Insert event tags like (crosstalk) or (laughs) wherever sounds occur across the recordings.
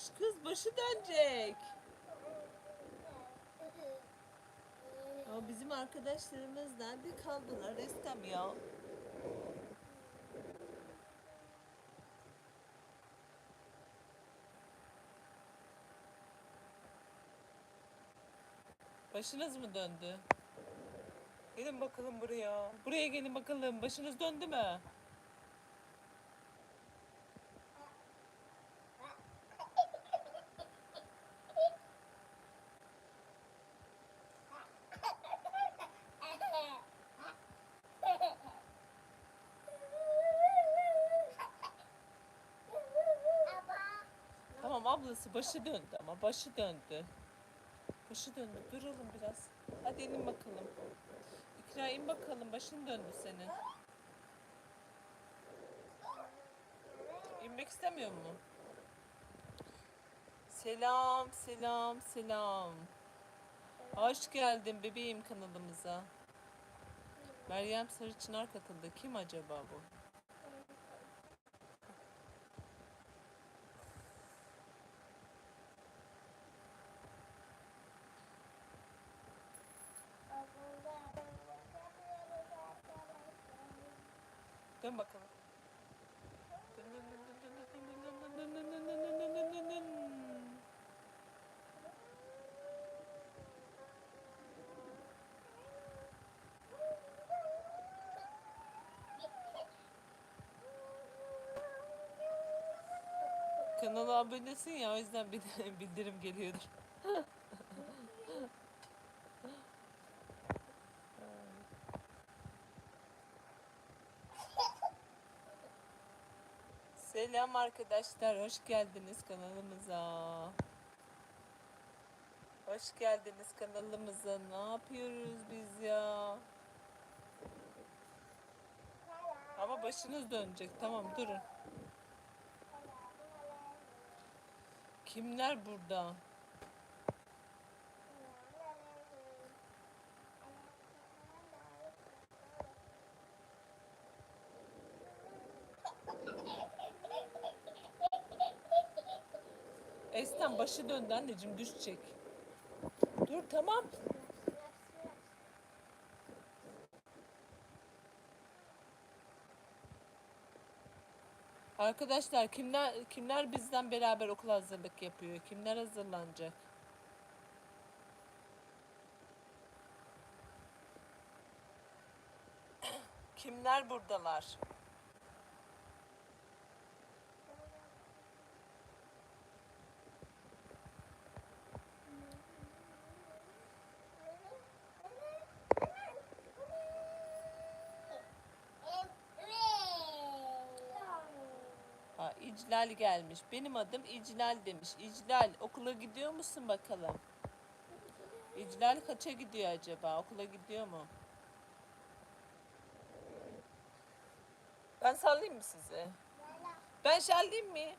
Yavaş kız başı dönecek. Ya bizim arkadaşlarımız nerede kaldılar Estem ya? Başınız mı döndü? Gelin bakalım buraya. Buraya gelin bakalım. Başınız döndü mü? Tamam ablası başı döndü ama başı döndü. Başı döndü. Duralım biraz. Hadi inin bakalım. İkra in bakalım. Başın döndü senin. İnmek istemiyor mu? Selam, selam, selam. Hoş geldin bebeğim kanalımıza. Meryem Sarıçınar katıldı. Kim acaba bu? Dön bakalım. Kanala abonesin ya o yüzden (laughs) bildirim geliyordur. Selam arkadaşlar, hoş geldiniz kanalımıza. Hoş geldiniz kanalımıza. Ne yapıyoruz biz ya? Ama başınız dönecek. Tamam durun. Kimler burada? Esten başı döndü anneciğim düşecek. Dur tamam. Arkadaşlar kimler kimler bizden beraber okul hazırlık yapıyor? Kimler hazırlanacak? Kimler buradalar? Ha, İclal gelmiş. Benim adım İclal demiş. İclal okula gidiyor musun bakalım? İclal kaça gidiyor acaba? Okula gidiyor mu? Ben sallayayım mı sizi? Ben şallayayım mi?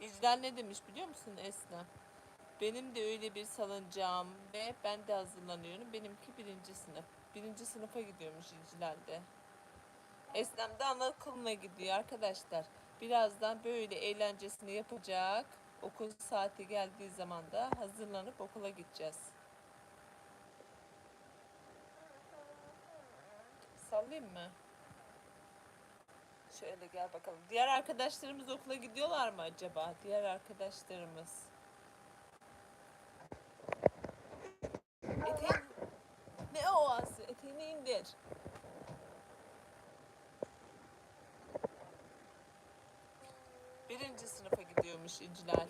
İclal ne demiş biliyor musun Esna? Benim de öyle bir salıncağım ve ben de hazırlanıyorum. Benimki birinci sınıf. Birinci sınıfa gidiyormuş İclal'de. Esnem de anaokuluna gidiyor arkadaşlar. Birazdan böyle eğlencesini yapacak. Okul saati geldiği zaman da hazırlanıp okula gideceğiz. Sallayayım mı? Şöyle gel bakalım. Diğer arkadaşlarımız okula gidiyorlar mı acaba? Diğer arkadaşlarımız. Eteğin... Eteğini indir. Birinci sınıfa gidiyormuş İclal.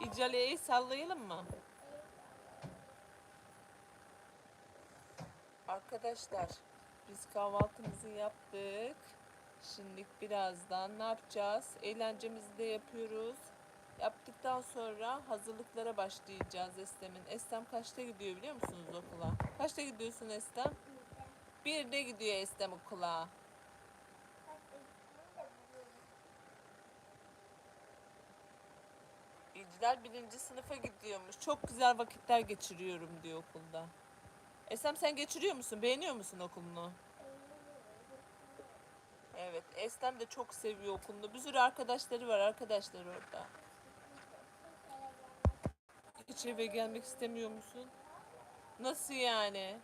İclal'i sallayalım mı? Arkadaşlar biz kahvaltımızı yaptık. Şimdi birazdan ne yapacağız? Eğlencemizi de yapıyoruz. Yaptıktan sonra hazırlıklara başlayacağız Estem'in. Estem kaçta gidiyor biliyor musunuz okula? Kaçta gidiyorsun Estem? Birde gidiyor Estem okula. İnciler birinci sınıfa gidiyormuş. Çok güzel vakitler geçiriyorum diyor okulda. Esem sen geçiriyor musun? Beğeniyor musun okulunu? Evet. Eslem de çok seviyor okulunu. Bir sürü arkadaşları var arkadaşlar orada. Hiç eve gelmek istemiyor musun? Nasıl yani?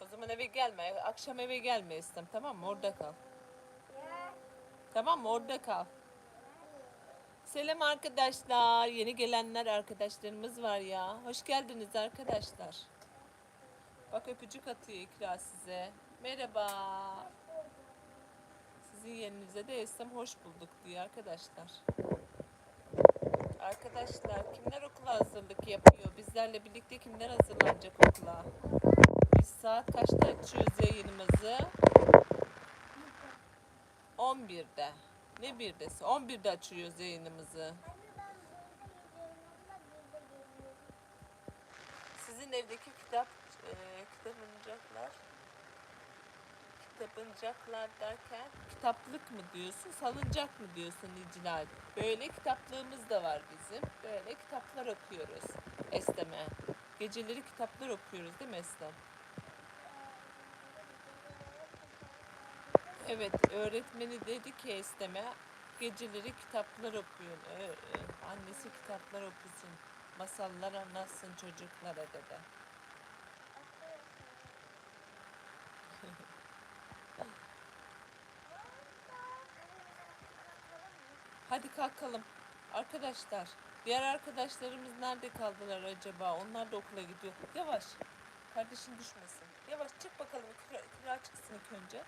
O zaman eve gelme. Akşam eve gelme Eslem tamam mı? Orada kal. Tamam mı? Orada kal. Selam arkadaşlar. Yeni gelenler arkadaşlarımız var ya. Hoş geldiniz arkadaşlar. Bak öpücük atıyor İkra size. Merhaba. Sizin yerinize de Eslem hoş bulduk diyor arkadaşlar. Arkadaşlar kimler okula hazırlık yapıyor? Bizlerle birlikte kimler hazırlanacak okula? Biz saat kaçta açıyoruz yayınımızı? 11'de. Ne 1'desi? 11'de açıyoruz yayınımızı. Sizin evdeki kitap e, kitapıncaklar kitapıncaklar derken kitaplık mı diyorsun, salıncak mı diyorsun İclal? Böyle kitaplığımız da var bizim. Böyle kitaplar okuyoruz Estem'e. Geceleri kitaplar okuyoruz değil mi Estem? Evet, öğretmeni dedi ki Estem'e geceleri kitaplar okuyun. Annesi kitaplar okusun. Masallar anlatsın çocuklara dedi. Hadi kalkalım. Arkadaşlar, diğer arkadaşlarımız nerede kaldılar acaba? Onlar da okula gidiyor. Yavaş. Kardeşin düşmesin. Yavaş çık bakalım. İkra, ikra çıksın ilk önce.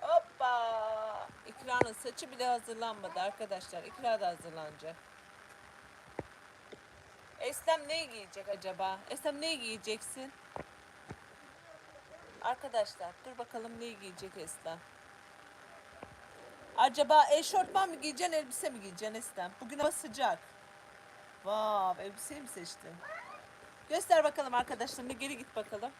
Hoppa! İkra'nın saçı bile hazırlanmadı arkadaşlar. İkra da hazırlanacak. Eslem ne giyecek acaba? Eslem ne giyeceksin? Arkadaşlar dur bakalım ne giyecek Eslem. Acaba eşortman mı giyeceksin, elbise mi giyeceksin Eslem? Bugün hava sıcak. Vav, elbiseyi mi seçtin? Göster bakalım arkadaşlarına, geri git bakalım.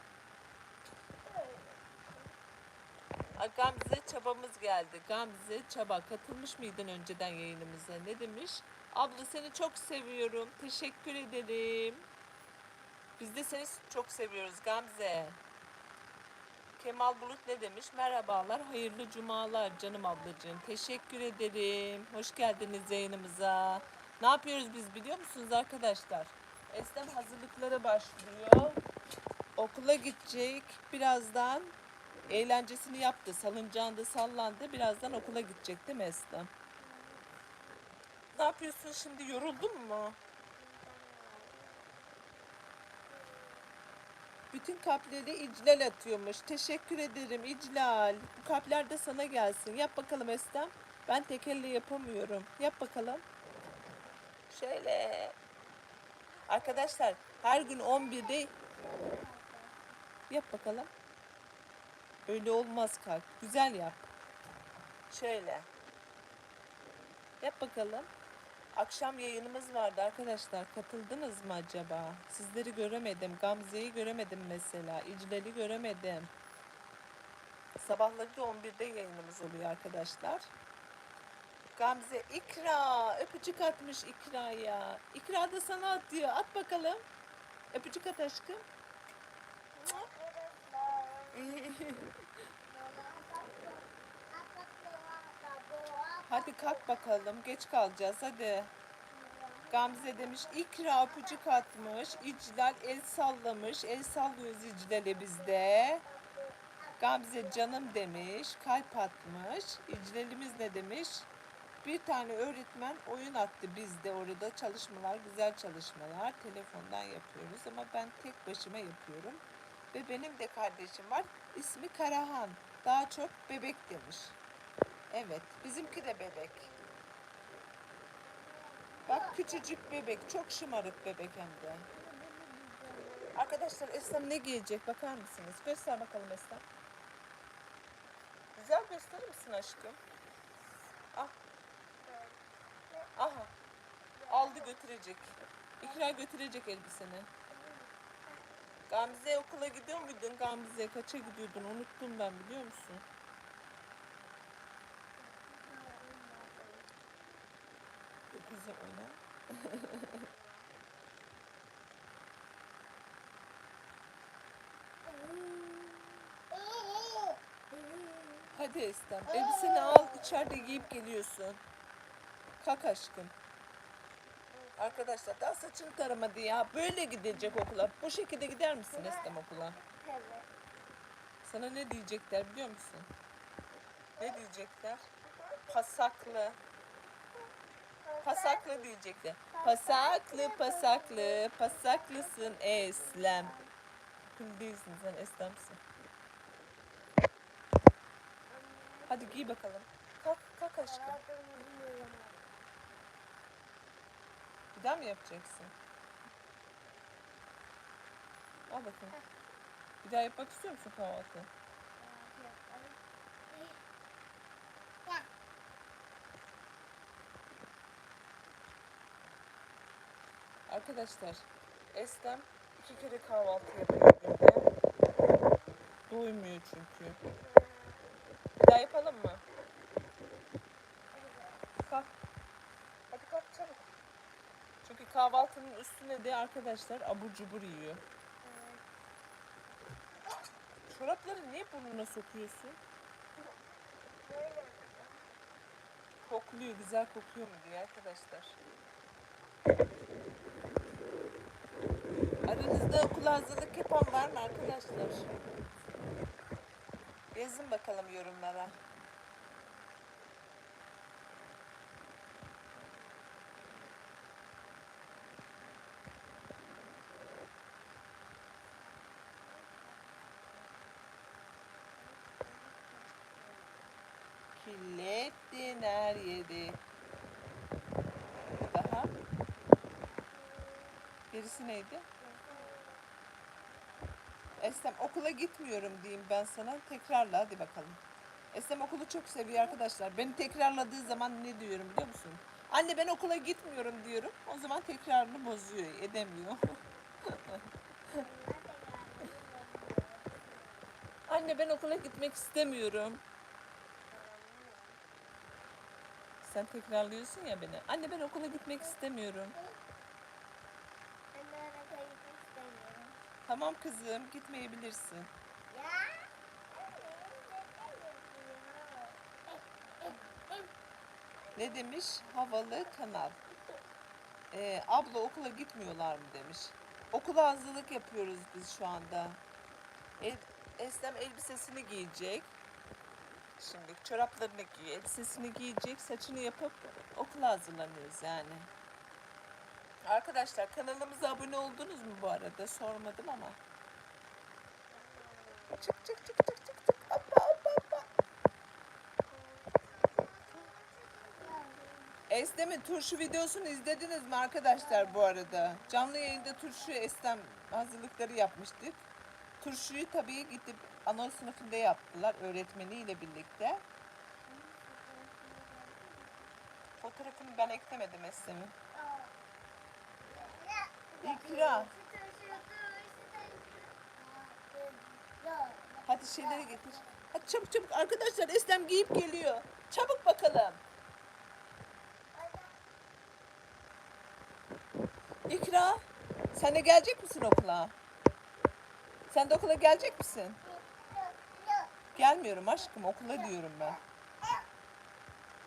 Gamze çabamız geldi. Gamze çaba katılmış mıydın önceden yayınımıza? Ne demiş? Abla seni çok seviyorum. Teşekkür ederim. Biz de seni çok seviyoruz Gamze. Kemal Bulut ne demiş? Merhabalar, hayırlı cumalar canım ablacığım. Teşekkür ederim. Hoş geldiniz yayınımıza. Ne yapıyoruz biz biliyor musunuz arkadaşlar? Eslem hazırlıklara başlıyor. Okula gidecek. Birazdan eğlencesini yaptı. Salıncağında sallandı. Birazdan okula gidecek değil mi Eslem? Ne yapıyorsun şimdi? Yoruldun mu? Bütün kalpleri İclal atıyormuş. Teşekkür ederim İclal. Bu kalpler de sana gelsin. Yap bakalım Estem. Ben tek elle yapamıyorum. Yap bakalım. Şöyle. Arkadaşlar her gün 11'de yap bakalım. Öyle olmaz kalp. Güzel yap. Şöyle. Yap bakalım. Akşam yayınımız vardı arkadaşlar. Katıldınız mı acaba? Sizleri göremedim. Gamze'yi göremedim mesela. İclal'i göremedim. Sabahları da 11'de yayınımız oluyor arkadaşlar. Gamze ikra. Öpücük atmış ikraya. İkra da sana atıyor. At bakalım. Öpücük at aşkım. (laughs) Hadi kalk bakalım. Geç kalacağız. Hadi. Gamze demiş ikra öpücük atmış. İclal el sallamış. El sallıyoruz İclal'e bizde. Gamze canım demiş. Kalp atmış. İclal'imiz ne demiş? Bir tane öğretmen oyun attı bizde orada çalışmalar, güzel çalışmalar. Telefondan yapıyoruz ama ben tek başıma yapıyorum. Ve benim de kardeşim var. İsmi Karahan. Daha çok bebek demiş. Evet, bizimki de bebek. Bak küçücük bebek, çok şımarık bebek hem de. Arkadaşlar Eslem ne giyecek bakar mısınız? Göster bakalım Eslem. Güzel gösterir misin aşkım? Ah. Aha. Aldı götürecek. İkra götürecek elbiseni. Gamze okula gidiyor muydun Gamze? Kaça gidiyordun? Unuttum ben biliyor musun? bize oyna. Hadi Estem, elbiseni al, içeride giyip geliyorsun. Kalk aşkım. Arkadaşlar daha saçını taramadı ya. Böyle gidecek okula. Bu şekilde gider misin Estem okula? Evet. Sana ne diyecekler biliyor musun? Ne diyecekler? Pasaklı, Pasaklı diyecekler. Pasaklı, pasaklı, pasaklısın Eslem. Kim değilsin sen Eslem'sin. Hadi giy bakalım. Kalk, kalk aşkım. Bir daha mı yapacaksın? Al bakayım. Bir daha yapmak istiyor musun kahvaltı? Arkadaşlar, Eslem iki kere kahvaltı yapıyor günde. Doymuyor çünkü. Bir daha yapalım mı? Kalk. Hadi kalk çabuk. Çünkü kahvaltının üstüne de arkadaşlar abur cubur yiyor. Çorapları niye burnuna sokuyorsun? Kokluyor, güzel kokuyor mu diye arkadaşlar. Aranızda okula hazırlık yapan var mı arkadaşlar? Yazın bakalım yorumlara. Kirlettin her yeri. Daha. Gerisi neydi? Eslem okula gitmiyorum diyeyim ben sana. Tekrarla hadi bakalım. Eslem okulu çok seviyor arkadaşlar. Beni tekrarladığı zaman ne diyorum biliyor musun? Anne ben okula gitmiyorum diyorum. O zaman tekrarını bozuyor, edemiyor. (laughs) Anne ben okula gitmek istemiyorum. Sen tekrarlıyorsun ya beni. Anne ben okula gitmek istemiyorum. Tamam kızım gitmeyebilirsin. Ne demiş? Havalı kanal. Ee, abla okula gitmiyorlar mı demiş. Okula hazırlık yapıyoruz biz şu anda. El, Eslem elbisesini giyecek. Şimdi çoraplarını giyiyor, elbisesini giyecek, saçını yapıp okula hazırlanıyoruz yani. Arkadaşlar kanalımıza abone oldunuz mu bu arada? Sormadım ama. Çık çık çık çık çık çık. Hoppa hoppa hoppa. Eslem'in turşu videosunu izlediniz mi arkadaşlar bu arada? Canlı yayında turşu Eslem hazırlıkları yapmıştık. Turşuyu tabii gidip ana sınıfında yaptılar öğretmeniyle birlikte. Fotoğrafını ben eklemedim Eslem'in. İkra. Hadi şeyleri getir. Hadi çabuk çabuk arkadaşlar Eslem giyip geliyor. Çabuk bakalım. İkra. Sen de gelecek misin okula? Sen de okula gelecek misin? Gelmiyorum aşkım okula diyorum ben.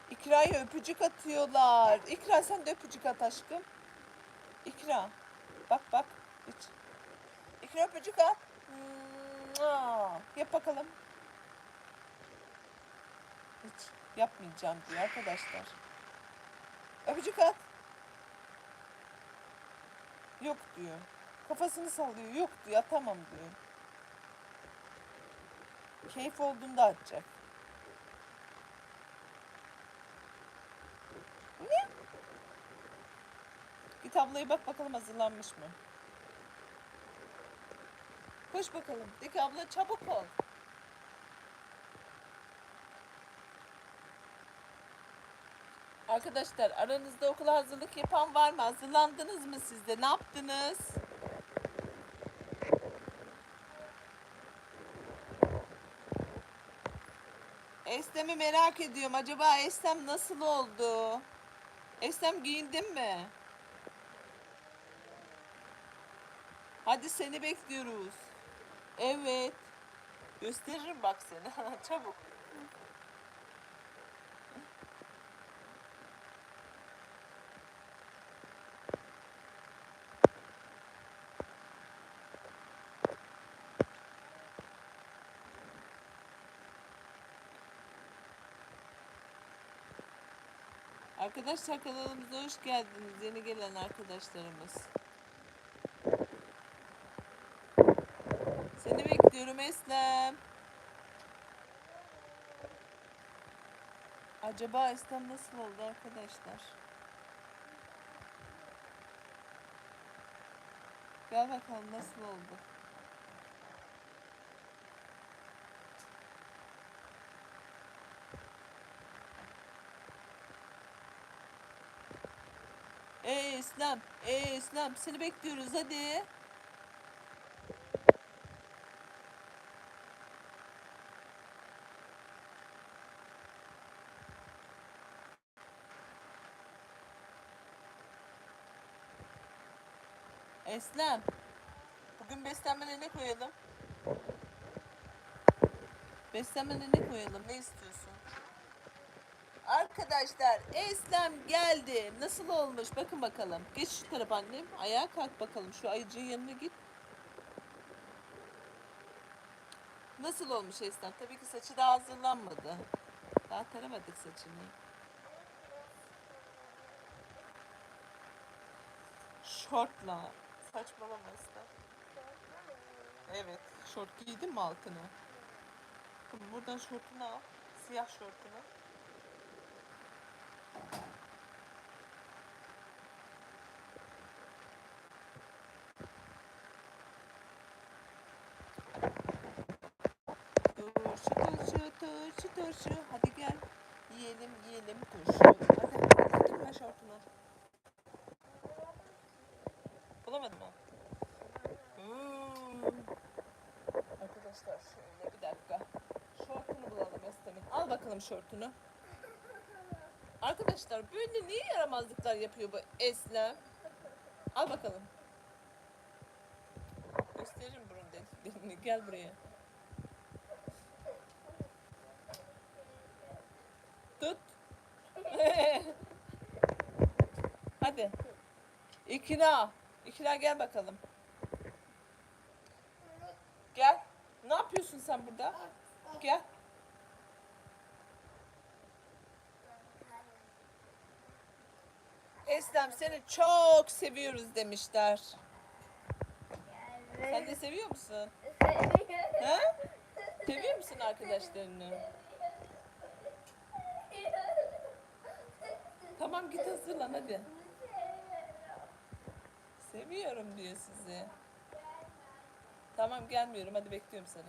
İkra'ya öpücük atıyorlar. İkra sen de öpücük at aşkım. İkra. Bak bak. Hiç. İkra öpücük. Mua. Yap bakalım. Hiç yapmayacağım diyor arkadaşlar. Öpücük at. Yok diyor. Kafasını sallıyor. Yok diyor. Atamam diyor. Keyif olduğunda atacak. Ne? Git ablaya bak bakalım hazırlanmış mı? Koş bakalım. De ki abla çabuk ol. Arkadaşlar aranızda okula hazırlık yapan var mı? Hazırlandınız mı siz de? Ne yaptınız? Estem'i merak ediyorum. Acaba Estem nasıl oldu? Estem giyindin mi? Hadi seni bekliyoruz. Evet. Gösteririm bak seni. (laughs) Çabuk. Arkadaşlar kanalımıza hoş geldiniz yeni gelen arkadaşlarımız. Eslem. Acaba Eslem nasıl oldu arkadaşlar? Gel bakalım nasıl oldu? Ey İslam, ey İslam seni bekliyoruz hadi. Eslem. Bugün beslenmene ne koyalım? Beslenmene ne koyalım? Ne istiyorsun? Arkadaşlar Eslem geldi. Nasıl olmuş? Bakın bakalım. Geç şu tarafa annem. Ayağa kalk bakalım. Şu ayıcığın yanına git. Nasıl olmuş Eslem? Tabii ki saçı daha hazırlanmadı. Daha taramadık saçını. Şortla. Saçmalama Eslem. Evet. Şort giydin mi altına? Tamam, buradan şortunu al. Siyah şortunu. Turşu turşu turşu turşu. Hadi gel. Yiyelim yiyelim turşu. Hadi hadi girme şortuna. Bulamadın mı? Hmm. Arkadaşlar şöyle bir dakika. Şortunu bulalım Estem'in. Al bakalım şortunu. Arkadaşlar böyle niye yaramazlıklar yapıyor bu Eslem? Al bakalım. Gösteririm burun deliklerini. Gel buraya. Tut. (laughs) Hadi. İkna. İkna gel bakalım. Gel. Ne yapıyorsun sen burada? Gel. Eslem seni çok seviyoruz demişler. Sen de seviyor musun? He? Seviyor musun arkadaşlarını? Tamam git hazırlan hadi. Seviyorum diyor sizi. Tamam gelmiyorum hadi bekliyorum seni.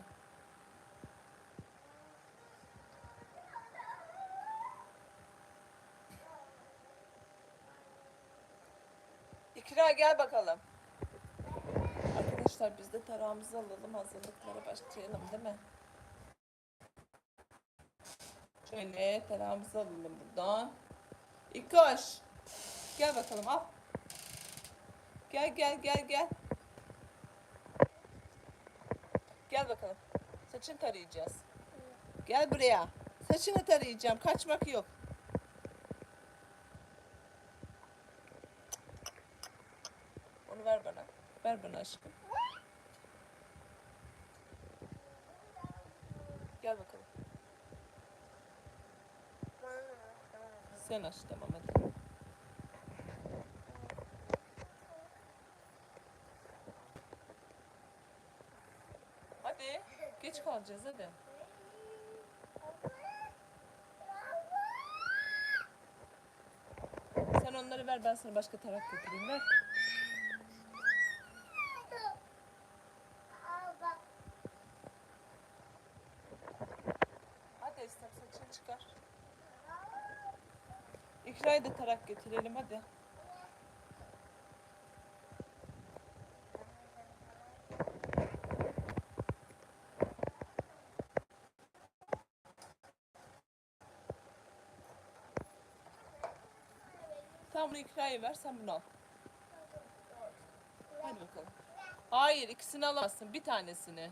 İkra gel bakalım. Arkadaşlar biz de tarağımızı alalım hazırlıklara başlayalım değil mi? Şöyle tarağımızı alalım buradan. İkoş. Gel bakalım al. Gel gel gel gel. Gel bakalım. Saçını tarayacağız. Gel buraya. Saçını tarayacağım. Kaçmak yok. Onu ver bana. Ver bana aşkım. Gel bakalım. Sen aç tamam hadi. Hadi. Geç kalacağız hadi. Sen onları ver ben sana başka tarak getireyim ver. Hadi Esnem saçını çıkar. İkra'ya da tarak getirelim hadi. Tamam bunu İkra'ya ver sen bunu al. Hadi bakalım. Hayır ikisini alamazsın bir tanesini.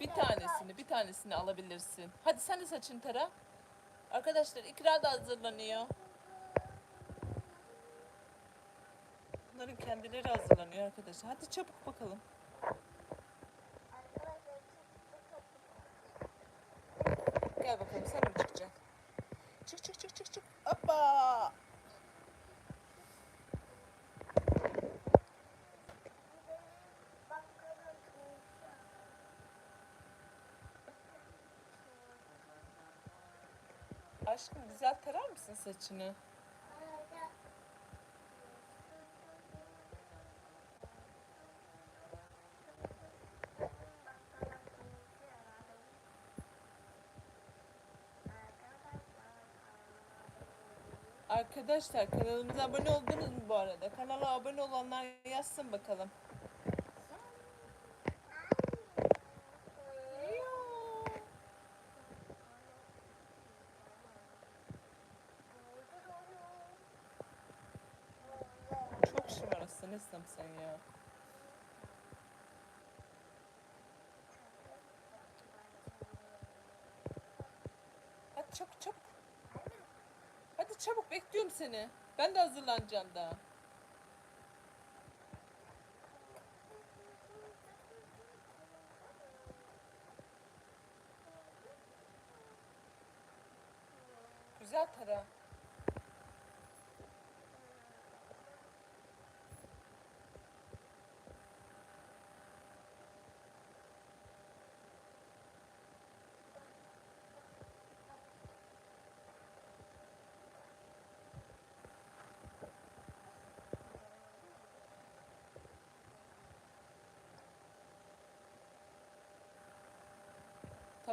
Bir tanesini, bir tanesini alabilirsin. Hadi sen de saçını tara. Arkadaşlar ikra da hazırlanıyor. Bunların kendileri hazırlanıyor arkadaşlar. Hadi çabuk bakalım. Gel bakalım sen mi çıkacaksın? Aşkım güzel tarar mısın saçını? Arkadaşlar kanalımıza abone oldunuz mu bu arada? Kanala abone olanlar yazsın bakalım. Çok şımarasın Eslem sen ya. Hadi çabuk çabuk. Hadi çabuk bekliyorum seni. Ben de hazırlanacağım daha. Güzel tara.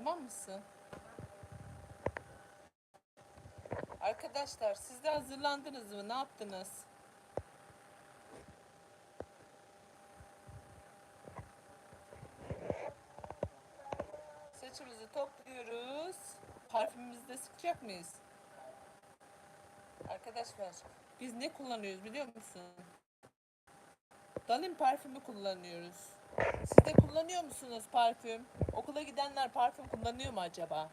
Tamam mısın? Arkadaşlar siz de hazırlandınız mı? Ne yaptınız? Saçımızı topluyoruz. Parfümümüzü de sıkacak mıyız? Arkadaşlar biz ne kullanıyoruz biliyor musun? Dalin parfümü kullanıyoruz. Siz de kullanıyor musunuz parfüm? Okula gidenler parfüm kullanıyor mu acaba?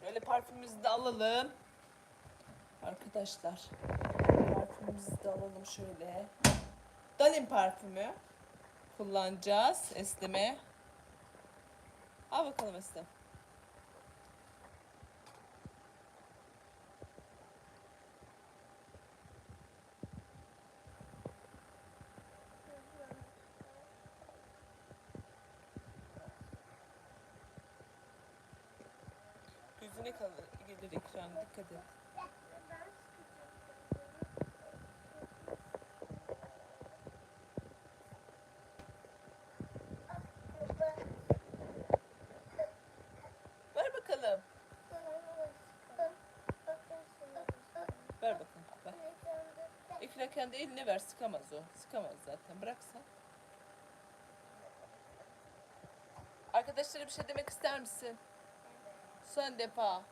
Şöyle parfümümüzü de alalım. Arkadaşlar parfümümüzü de alalım şöyle. Dalin parfümü kullanacağız Eslem'e. Al bakalım Eslem. Yüzüne kalır, gelir ekran dikkat et. Ver bakalım. Ver bakalım. Ver. Ekran kendi eline ver sıkamaz o. Sıkamaz zaten bıraksa. Arkadaşlara bir şey demek ister misin? Son defa.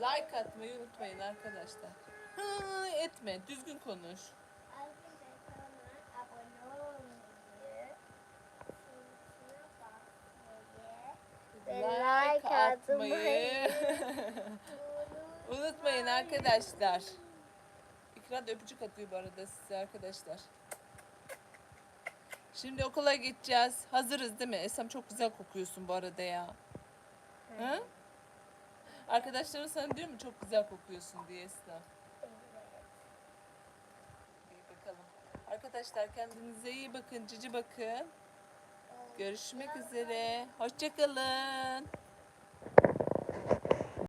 Like atmayı unutmayın arkadaşlar. Hı, etme. Düzgün konuş. Like atmayı unutmayın arkadaşlar. İkra da öpücük atıyor bu arada size arkadaşlar. Şimdi okula gideceğiz. Hazırız değil mi? Esem çok güzel kokuyorsun bu arada ya. Hı? Arkadaşların sana diyor mu çok güzel kokuyorsun diye Esra. İyi bakalım. Arkadaşlar kendinize iyi bakın, cici bakın. Görüşmek üzere. Hoşçakalın.